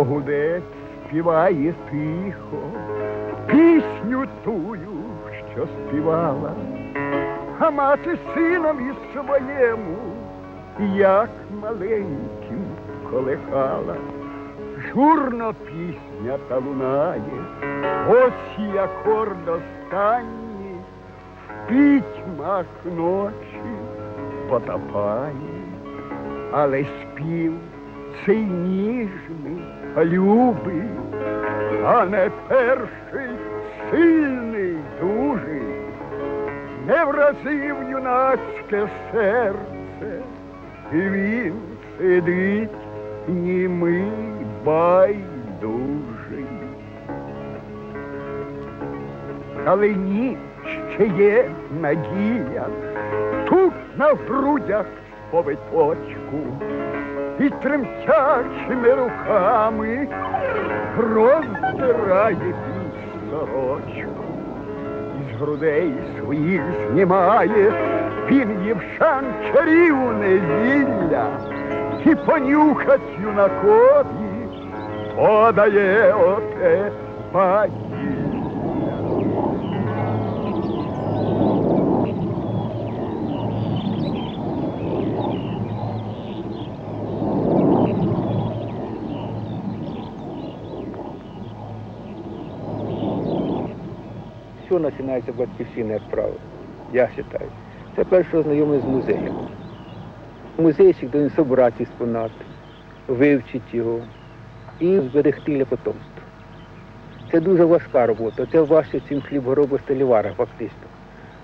то гудець співає тихо, пісню тую, що співала, а мати сином із своєму, як маленьким колихала. Журно пісня та лунає, ось і акорд останній, в пітьмах ночі потопає, але спів цей ніжний, любий, а не перший сильний, дужий, не вразив юнацьке серце, і він сидить німий байдужий. Але ні, ще є надія, тут на грудях повиточку, і тремтячими руками роздирає сорочку. Із грудей своїх знімає він євшан чарівне зілля і понюхать юнакові подає оте баділля. Все починається з батьківщини, як правило. Я вважаю. Це перше знайомий з музеєм. Музейщик повинен собрати експонат, вивчити його і зберегти для потомства. Це дуже важка робота. Це важче, чим хлібороби столівара, фактично.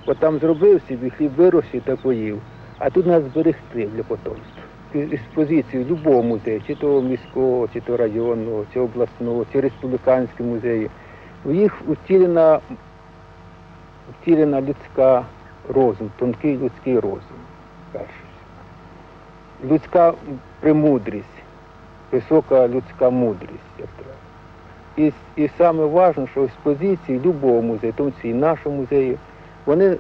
От там зробив собі хліб вирощив та поїв, а тут нас зберегти для потомства. Експозицію будь-якого музею, чи то міського, чи то районного, чи обласного, чи республіканського музею. Їх втілена втілена людська розум, тонкий людський розум. Перше. Людська премудрість, висока людська мудрість, як треба. І, і саме важливо, що експозиції любого музею, тому і нашого музею, вони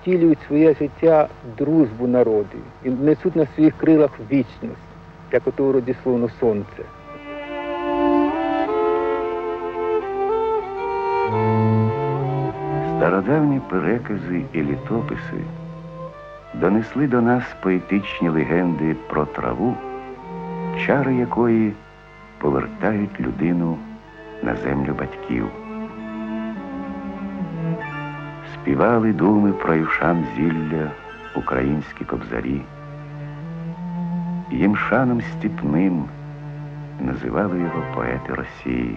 втілюють своє життя дружбу народів і несуть на своїх крилах вічність, як ото у роді словно сонце. Стародавні перекази і літописи донесли до нас поетичні легенди про траву, чари якої повертають людину на землю батьків. Співали думи про юшан зілля українські кобзарі. Їм шаном степним називали його поети Росії.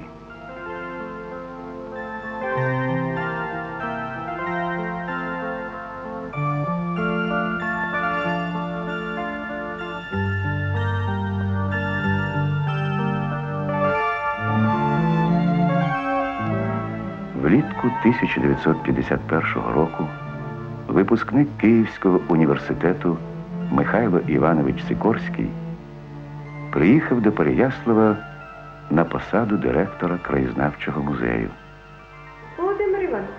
1951 року випускник Київського університету Михайло Іванович Сикорський приїхав до Переяслава на посаду директора краєзнавчого музею. Володимир Іванович.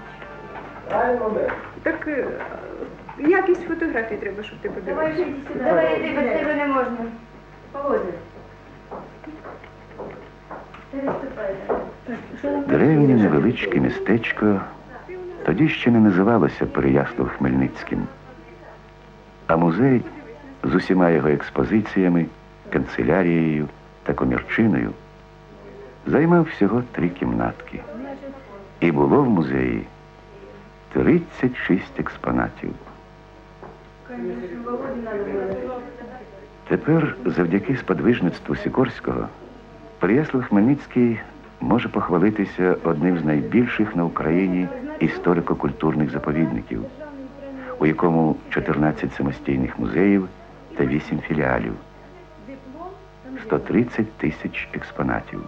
Так е, якість фотографій треба, щоб ти Давай подивився. Давай йди, без тебе не можна. Володя. Древнє невеличке містечко тоді ще не називалося Переяслав Хмельницьким, а музей з усіма його експозиціями, канцелярією та комірчиною займав всього три кімнатки. І було в музеї 36 експонатів. Тепер, завдяки сподвижництву Сікорського, Переяслав Хмельницький може похвалитися одним з найбільших на Україні історико-культурних заповідників, у якому 14 самостійних музеїв та 8 філіалів, 130 тисяч експонатів.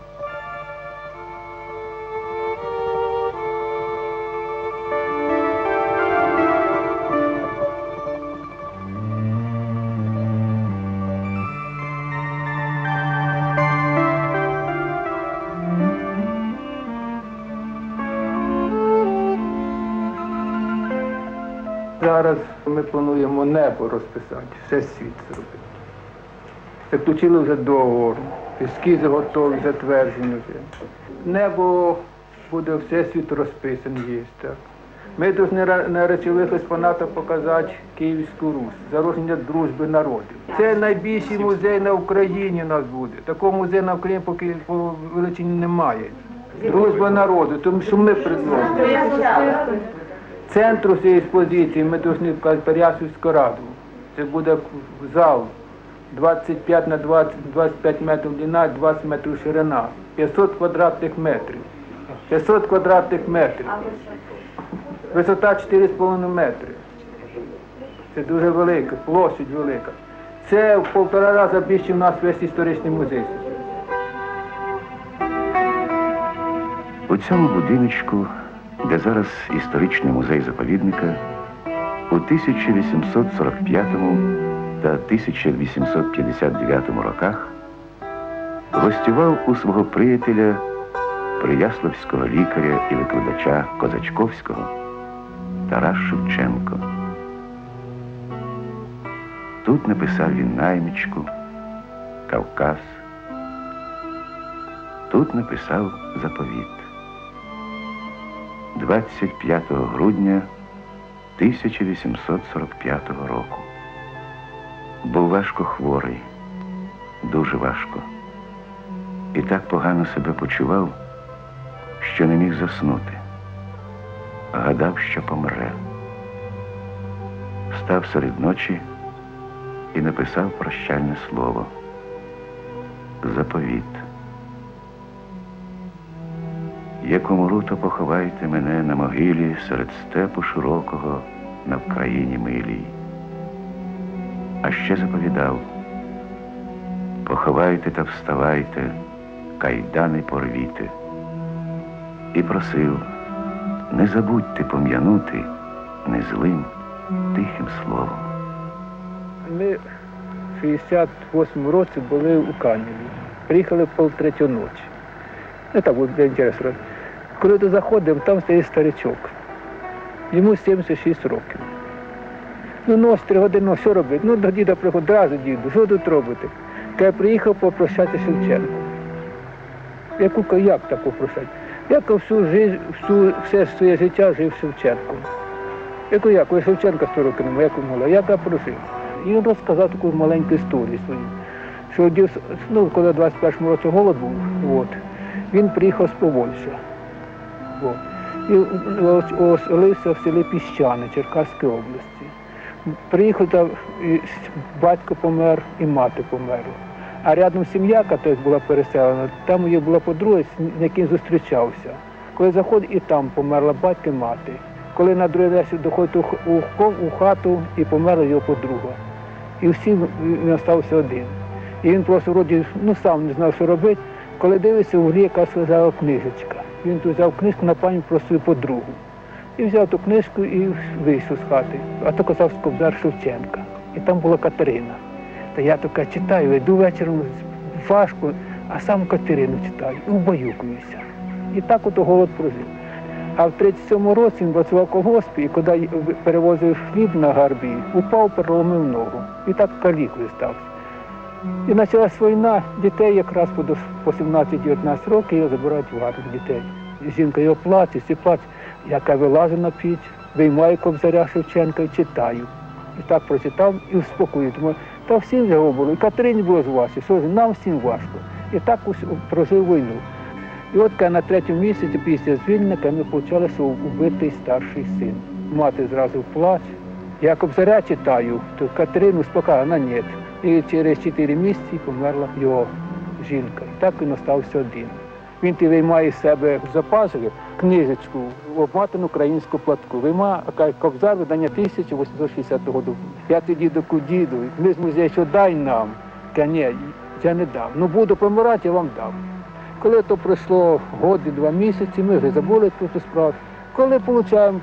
Зараз ми плануємо небо розписати, все світ зробити. Заключили вже договор Ескізи готові, затверджені вже. Небо буде всесвіт розписаний є. Так. Ми повинні на речових експонатах показати Київську Русь, зародження дружби народів. Це найбільший музей на Україні у нас буде. Такого музею на Україні поки по величині немає. Дружба народу, тому що ми предложимо. Центру цієї експозиції ми повинні вказати раду. Це буде зал 25 на 20, 25 метрів длина, 20 метрів ширина, 500 квадратних метрів. 500 квадратних метрів. Висота 4,5 метри. Це дуже велика, площадь велика. Це в полтора рази більше в нас весь історичний музей. У цьому будиночку, де зараз історичний музей заповідника, у 1845 та 1859 роках гостював у свого приятеля, прияславського лікаря і викладача Козачковського Тарас Шевченко. Тут написав він наймічку, Кавказ. Тут написав заповіт. 25 грудня 1845 року. Був важко хворий, дуже важко. І так погано себе почував, що не міг заснути. Гадав, що помре. Встав серед ночі і написав прощальне слово. Заповіт. Як умру, то поховайте мене на могилі серед степу широкого на Вкраїні милій. А ще заповідав, поховайте та вставайте, кайдани порвіте. І просив, не забудьте пом'янути незлим тихим словом. Ми в 68 році були у Каніві. Приїхали в полтретю ночі. Ну так буде інтересно. Коли ти заходимо, там стоїть старичок. Йому 76 років. Ну, нос три години, ну що робити? Ну, до діда приходить, одразу діду, що тут робите? Каже, приїхав попрощатися Шевченко. Яку як так попрощати? Я всю життя, всю, все своє життя жив Шевченком. Яку я, коли Шевченка 100 років немає, як мала, я так просив. І він розказав таку маленьку історію свою. Що одів, ну, коли в 21-му році голод був, от, він приїхав з Повольща. От, і оселився в селі Піщани Черкаської області. Приїхав батько помер і мати померла. А рядом сім'я, яка була переселена, там її була подруга, з яким зустрічався. Коли заходить, і там померла батько і мати. Коли на другий день доходить у, хату і померла його подруга. І всім він остався один. І він просто вроді ну, сам не знав, що робити. Коли дивиться, у грі якась лежала книжечка. Він взяв книжку на пам'ять про свою подругу. І взяв ту книжку і вийшов з хати. А то казав Кобзар Шевченка. І там була Катерина. Та я така читаю, йду вечором важко, а сам Катерину читаю і убаюкуюся. І так ото голод прожив. А в 37-му році він працював колгоспі, і коли перевозив хліб на гарбі, упав, переломив ногу. І так калікою стався. І почалась війна, дітей якраз по дос- по 17-19 років його забирають в армію дітей. І жінка його плаче, всі плаче. Яка вилазить на піч, виймаю кобзаря Шевченка і читаю. І так прочитав і успокоюю. Тому та всім його було, і Катерині було вас, і що нам всім важко. І так ось прожив війну. І от на третьому місяці після звільнення ми почали, убитий старший син. Мати зразу плач. Я кобзаря читаю, то Катерину спокійно, вона ні. І через 4 місяці померла його жінка. І так він остався один. Він виймає з себе з запасу книжечку, обматану українську платку. Вийма кобзар видання 1860 року. Я тоді до діду, ми з музею, що дай нам. Та ні, я не дам. Ну буду помирати, я вам дам. Коли то пройшло год і два місяці, ми вже забули цю справу. Коли отримуємо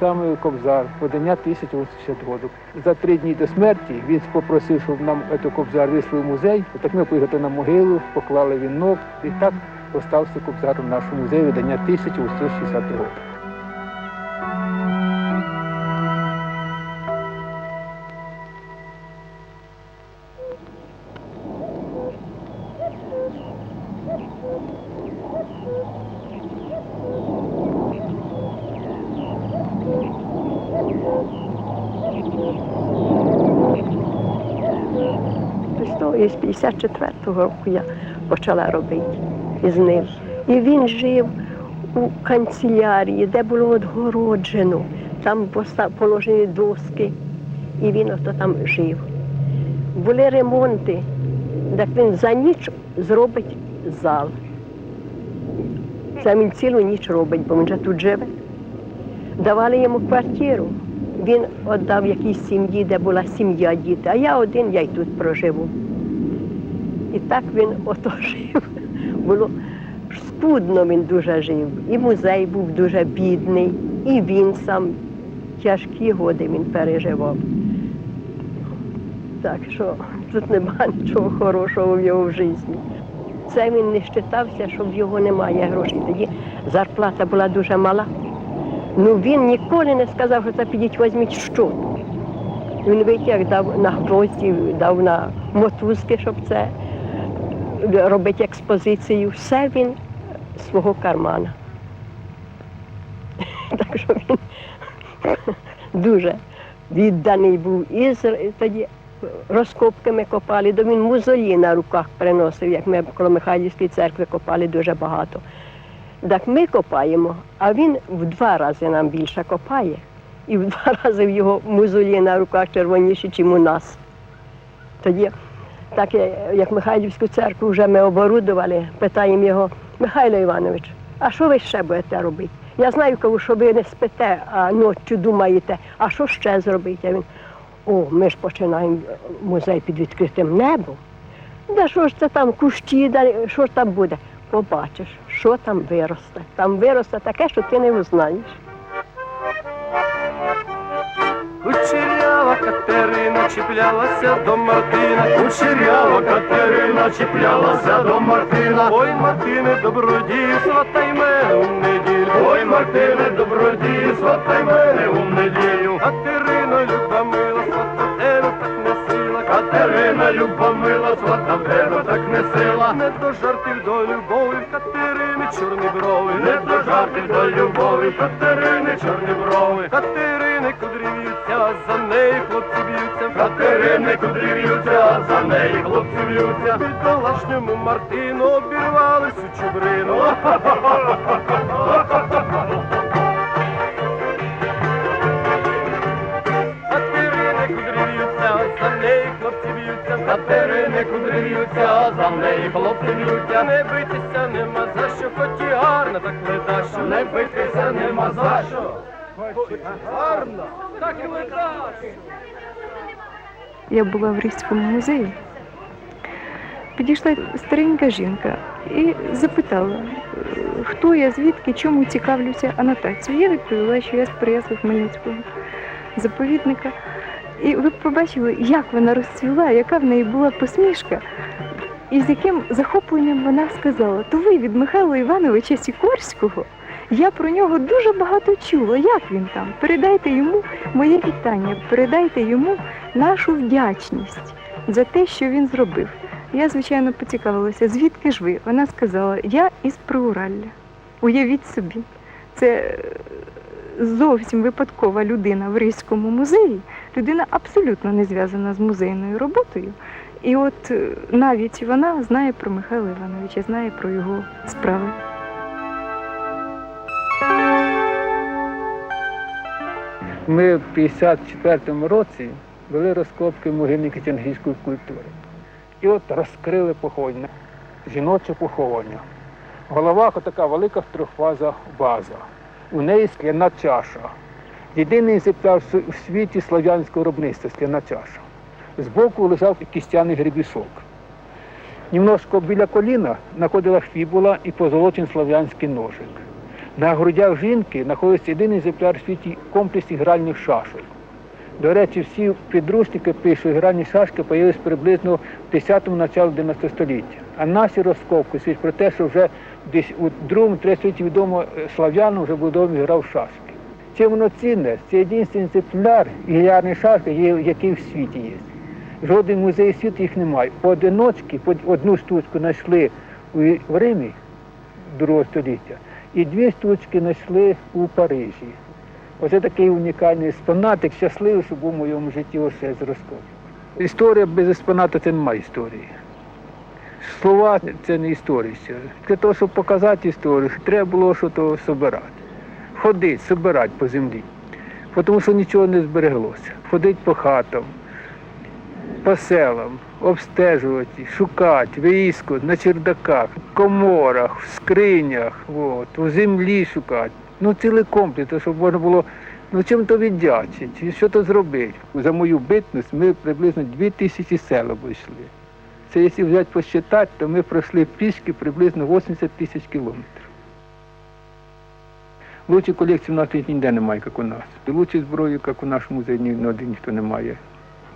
саме Кобзар, подання 1080 року. За три дні до смерті він попросив, щоб нам цей Кобзар вийшли в музей. Так ми поїхали на могилу, поклали вінок і так остався Кобзар в нашому музеї видання 1860 року. І з 54-го року я почала робити із ним. І він жив у канцелярії, де було відгороджено, там положені доски, і він ото там жив. Були ремонти, так він за ніч зробить зал. Це він цілу ніч робить, бо він же тут живе. Давали йому квартиру. Він віддав якійсь сім'ї, де була сім'я діти, а я один, я й тут проживу. І так він ото жив. Було скудно він дуже жив. І музей був дуже бідний, і він сам тяжкі годи він переживав. Так що тут немає нічого хорошого в його в житті. Це він не вважався, що в його немає грошей. Тоді зарплата була дуже мала. Ну він ніколи не сказав, що це підіть візьміть щотку. Він витяг дав на гвозді, дав на мотузки, щоб це робити експозицію. Все він свого кармана. Так що він дуже відданий був. І тоді розкопки ми копали, то він музолі на руках приносив, як ми коло Михайлівської церкви копали дуже багато. Так ми копаємо, а він в два рази нам більше копає. І в два рази в його музолі на руках червоніші, ніж у нас. Тоді, так як Михайлівську церкву вже ми оборудували, питаємо його, Михайло Іванович, а що ви ще будете робити? Я знаю, кажу, що ви не спите, а ночі думаєте, а що ще зробити? Він, о, ми ж починаємо музей під відкритим небом. Да що ж це там кущі, да, що ж там буде? Побачиш, що там виросте. Там виросте таке, що ти не узнаєш. Катерина чіплялася до Мартина, Кучерява Катерина чіплялася до Мартина. Ой, Мартине, добродію, сватай мене у неділю. Ой, Мартине, добродію, сватай мене у неділю. Катерина, люба мила, свата тебе так не сила. Катерина, люба мила, свата тебе так не сила. Не до жартів до любові, в Катерини чорні брови. Не до жартів до любові, Катерини чорні брови. Катерини кудрі в'ються, за неї хлопці б'ються. Катерини кудрі в'ються, за неї хлопці б'ються. Бідолашньому Мартину обірвали всю чубрину. б'ються. Катерини кудрі в'ються, за неї хлопці б'ються. Не битися нема за що, хоч і гарна, так леда, що не битися нема за що. Хоч і гарна, так і леда. я була в Ризькому музеї, підійшла старенька жінка і запитала, хто я, звідки, чому цікавлюся анотацією. Я відповіла, що я з Хмельницького заповідника. І ви побачили, як вона розцвіла, яка в неї була посмішка, і з яким захопленням вона сказала, то ви від Михайла Івановича Сікорського. Я про нього дуже багато чула. Як він там? Передайте йому моє вітання, передайте йому нашу вдячність за те, що він зробив. Я, звичайно, поцікавилася, звідки ж ви? Вона сказала, я із Приуралля. Уявіть собі, це зовсім випадкова людина в Ризькому музеї, людина абсолютно не зв'язана з музейною роботою. І от е, навіть вона знає про Михайла Івановича, знає про його справи. Ми в 54-му році вели розкопки могильники ченгійської культури. І от розкрили поховання, жіноче поховання. В головах така велика трьохфаза база. У неї скляна чаша. Єдиний екземпляр в світі слав'янського виробництва скляна чаша. Збоку лежав кістяний гребісок. Немножко біля коліна знаходилась фібула і позолочений слав'янський ножик. На грудях жінки знаходиться єдиний екземпляр в світі комплекс гральних шашок. До речі, всі підручники пишуть, що гральні шашки з'явилися приблизно в 10-му началу 19 століття. А наші розкопки свідчать про те, що вже десь у другому, третьому столітті відомо е, слав'янам вже будові грав шашки. Чим воно цінне? Це єдиний екземпляр гілярної шашки, який в світі є. Жоден музей світу їх немає. Поодиночки, по одну штучку знайшли в Римі другого століття, і дві штучки знайшли у Парижі. Оце такий унікальний експонат, щасливий, що був у моєму житті ось з. Історія без експоната це немає історії. Слова це не історія. Для того, щоб показати історію, треба було щось збирати. Ходити, збирати по землі. Тому що нічого не збереглося. Ходити по хатам, по селам, обстежувати, шукати, виїскувати на чердаках, в коморах, в скринях, от, у землі шукати. Ну, цілий комплекс, щоб можна було ну, чим то віддячити, що то зробити. За мою битність ми приблизно 2 тисячі сел обійшли. Це якщо взяти посчитати, то ми пройшли пішки приблизно 80 тисяч кілометрів. Лучшої колекції в нас ніде немає, як у нас. Лучшої зброї, як у нашому музеї, ні ніхто не має.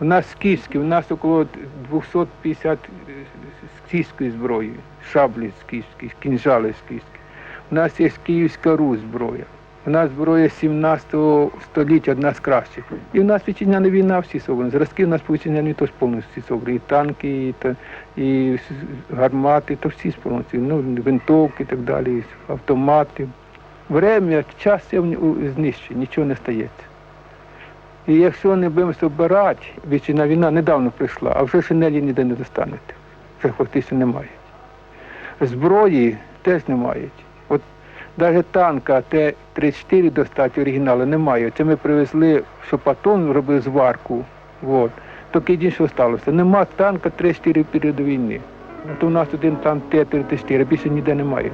У нас скіфські, у нас около 250 скіфської зброї, шаблі скіфські, кінжали скіфські. У нас є київська Русь зброя. У нас зброя 17 століття одна з кращих. І в нас вітчизняна війна всі собрані. Зразки у нас по теж повністю собрані. І танки, і, та, і гармати, то всі повністю. Ну, винтовки і так далі, автомати. Время, час в- нічого не стається. І якщо не будемо збирати, вітчизна війна недавно прийшла, а вже шинелі ніде не достанете. Вже фактично немає. Зброї теж немає. От навіть танка Т-34 достати оригіналу немає. Це ми привезли, що Патон робив зварку. От. Тільки що сталося. Нема танка Т-34 в період війни. От у нас один танк Т-34, більше ніде немає.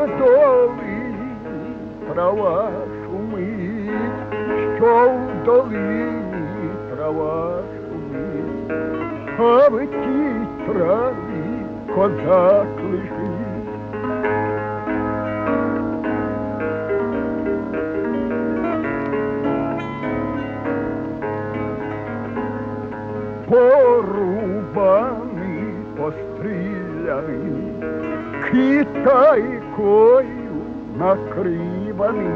А в долині трава шумить, що в долині трава шумить, а в тій траві козак лежить. порубаний, постріляний, китайкою накриваний,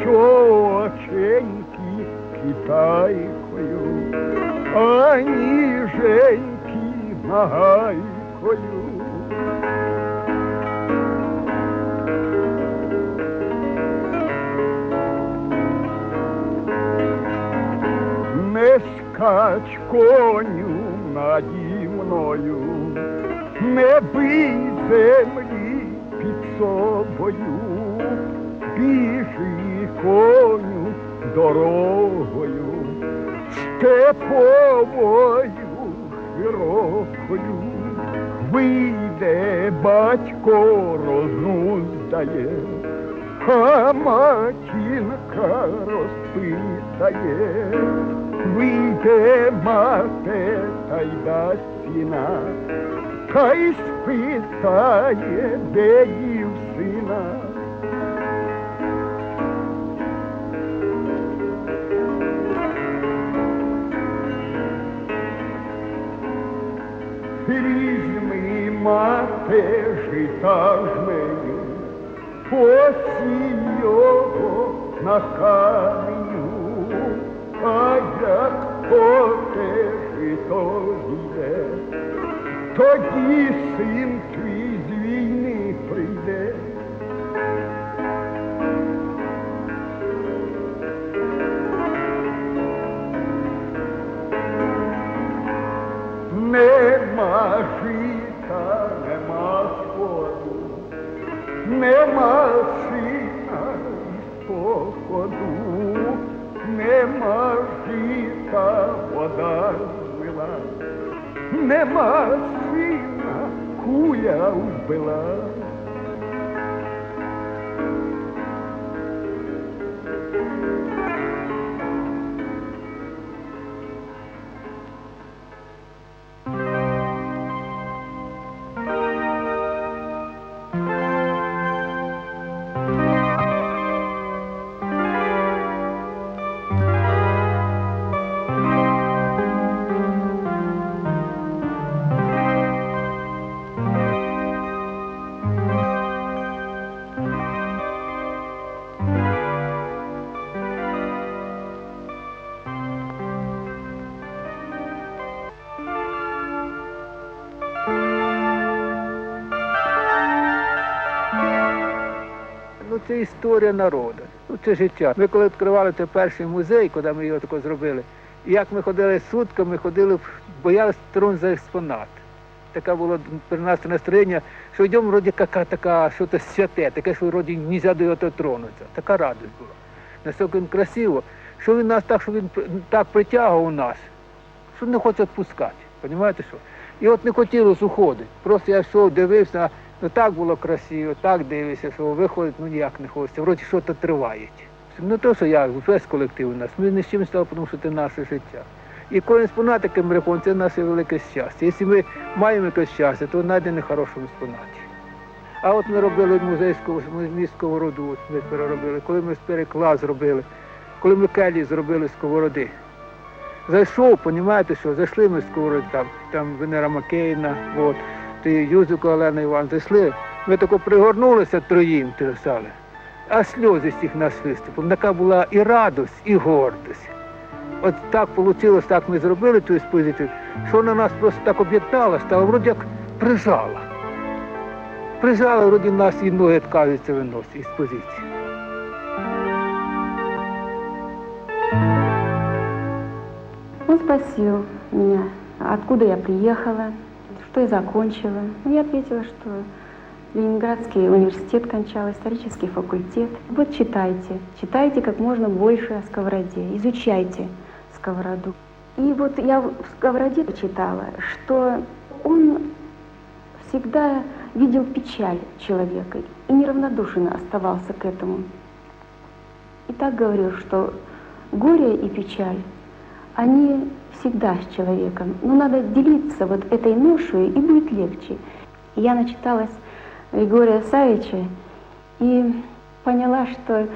що оченьки китайкою, а ніженьки нагайкою. Не скач коню наді мною, не бий землі собою, біжи коню дорогою, степовою широкою, вийде батько рознуздає, а матінка розпитає, вийде мати та й дасть сіна, та й спитає, де їв сина. Візьми мати жита жменю, посій його на каменю, а як потежи то зійде, тоді син твій це історія народу. Ну, це життя. Ми коли відкривали той перший музей, коли ми його тако зробили, і як ми ходили сутками, ходили, боялися трон за експонат. Таке було при нас настроєння, що йдемо вроді яка така, що то святе, таке, що вроді не можна до його тронутися. Така радість була. Настільки він красиво, що він нас так, що він так притягував нас, що не хоче відпускати. Розумієте що? І от не хотілося уходити. Просто я йшов, дивився, ну так було красиво, так дивишся, що виходить, ну ніяк не хочеться. Вроді що то триває. Не то, що я, весь колектив у нас. Ми не з чим стали, тому що це наше життя. І коли експонат такий моряком, це наше велике щастя. Якщо ми маємо якесь щастя, то знайде на хорошому експонаті. А от ми робили музей міського роду, от ми переробили, коли ми переклад зробили, коли ми келі зробили сковороди. Зайшов, розумієте, що зайшли ми сковороди, там, там Венера Макейна, от, ти Юзико Олена Іван, зайшли. Ми тако пригорнулися троїм, терсали, а сльози з цих нас виступом. Така була і радость, і гордість. От так вийшло, так ми зробили ту експозицію, що вона нас просто так об'єднала, стала вроді як прижала. Прижала, вроді нас і ноги відказуються виносить із позиції. Он спросил меня, откуда я приехала, что я закончила. Ну, я ответила, что Ленинградский университет кончала, исторический факультет. Вот читайте, читайте как можно больше о сковороде, изучайте сковороду. И вот я в сковороде читала, что он всегда видел печаль человека и неравнодушно оставался к этому. И так говорил, что горе и печаль они всегда с человеком. Но надо делиться вот этой ношей, и будет легче. Я начиталась Григория Савича и поняла, что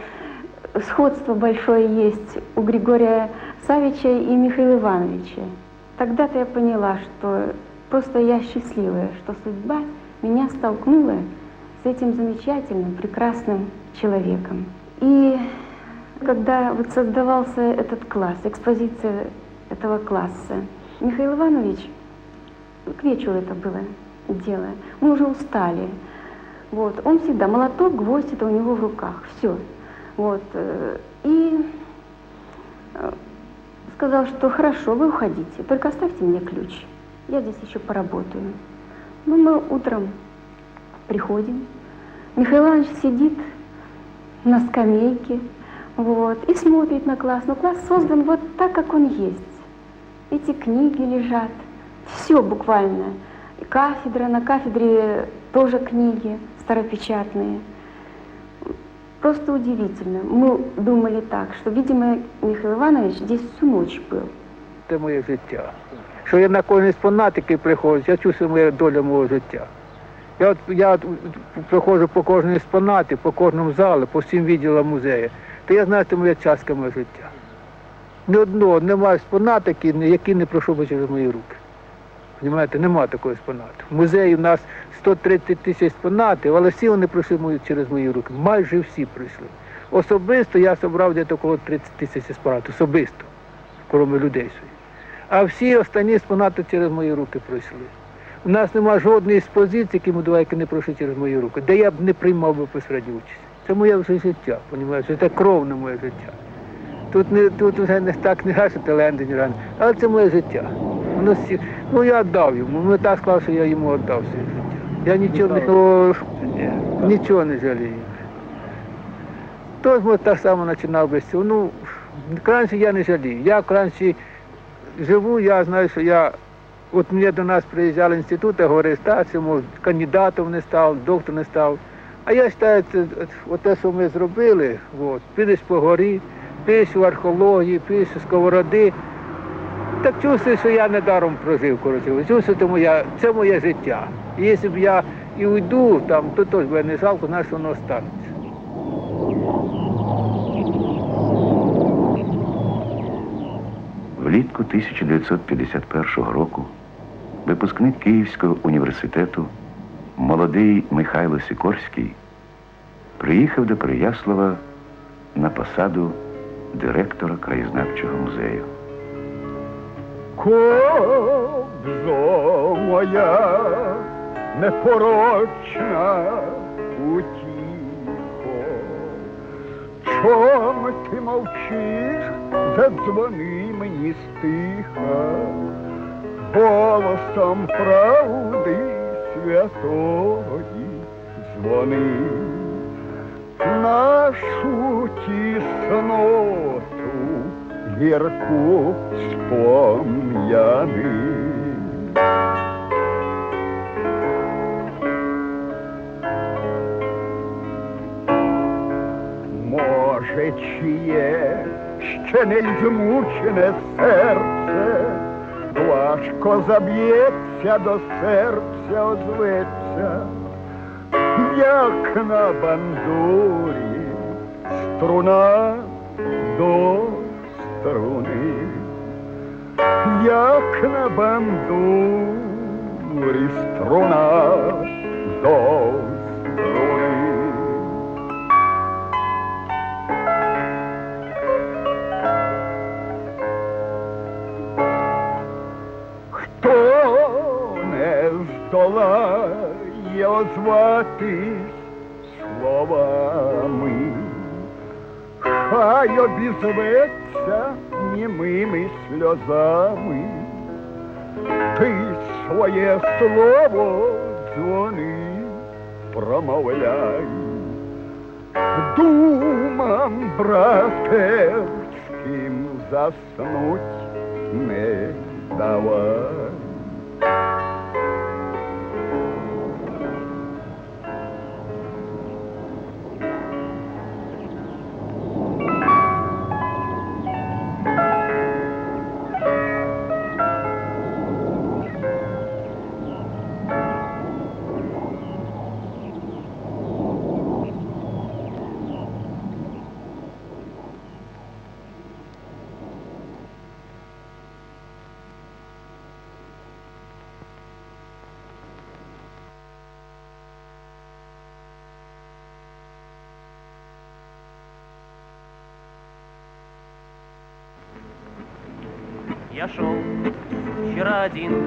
сходство большое есть у Григория Савича и Михаила Ивановича. Тогда-то я поняла, что просто я счастливая, что судьба меня столкнула с этим замечательным, прекрасным человеком. И когда вот создавался этот класс, экспозиция этого класса, Михаил Иванович, к вечеру это было дело, мы уже устали. Вот, он всегда, молоток, гвоздь, это у него в руках, все. Вот, э, и э, сказал, что хорошо, вы уходите, только оставьте мне ключ, я здесь еще поработаю. Ну, мы утром приходим, Михаил Иванович сидит на скамейке, вот, и смотрит на класс. Но класс создан вот так, как он есть. Эти книги лежат, все буквально. И кафедра, на кафедре тоже книги старопечатные. Просто удивительно. Мы думали так, что, видимо, Михаил Иванович здесь всю ночь был. Це моє життя. Що я на кожен експонат, який приходить, я чувствую моя доля мого життя. Я от я от приходжу по кожному експонаті, по кожному залу, по всім відділам музею, то я знаю, це моя частка мого життя. Ні одного немає експонату, який, не пройшов би через мої руки. Понімаєте, нема такого експонату. В музеї у нас 130 тисяч експонатів, але всі вони пройшли через мої руки. Майже всі пройшли. Особисто я зібрав десь около 30 тисяч експонатів. Особисто, крім людей своїх. А всі останні експонати через мої руки пройшли. У нас немає жодної експозиції, які мудувайки не пройшли через мої руки, де я б не приймав би безпосередню участь. Це моє вже життя, розумієш? Це кровне моє життя. Тут не тут вже не так не гаше таленти, ні рано, але це моє життя. Воно всі, ну я віддав йому. Ми так склав, що я йому віддав своє життя. Я нічого не о, нічого не жалію. Тож ми так само починав без цього. Ну, краще я не жалію. Я краще живу, я знаю, що я. От мені до нас приїжджали інститути, так, що кандидатом не став, доктор не став. А я вважаю, от- те, що ми зробили, от, підеш по горі, пишу археології, пишу сковороди. Так чувствую, що я недаром прожив, коротше. Чувствую, це моя, це моє життя. І якщо б я і уйду, там, то теж би не жалко, знаєш, воно останеться. Влітку 1951 року випускник Київського університету молодий Михайло Сікорський приїхав до Переяслава на посаду директора краєзнавчого музею. Кобзо моя непорочна утіхо, Чом ти мовчиш, задзвони мені стиха, голосом правди святої дзвони нашу тісноту гірку спом'яни. Може, чиє ще не змучене серце, важко заб'ється до серця, озветься, як на бандурі, струна до струни, як на бандурі, струна до струни. Здолає озватись словами, хай обізветься німими сльозами, ти своє слово дзвони, промовляй, думам братерським заснуть не давай. Один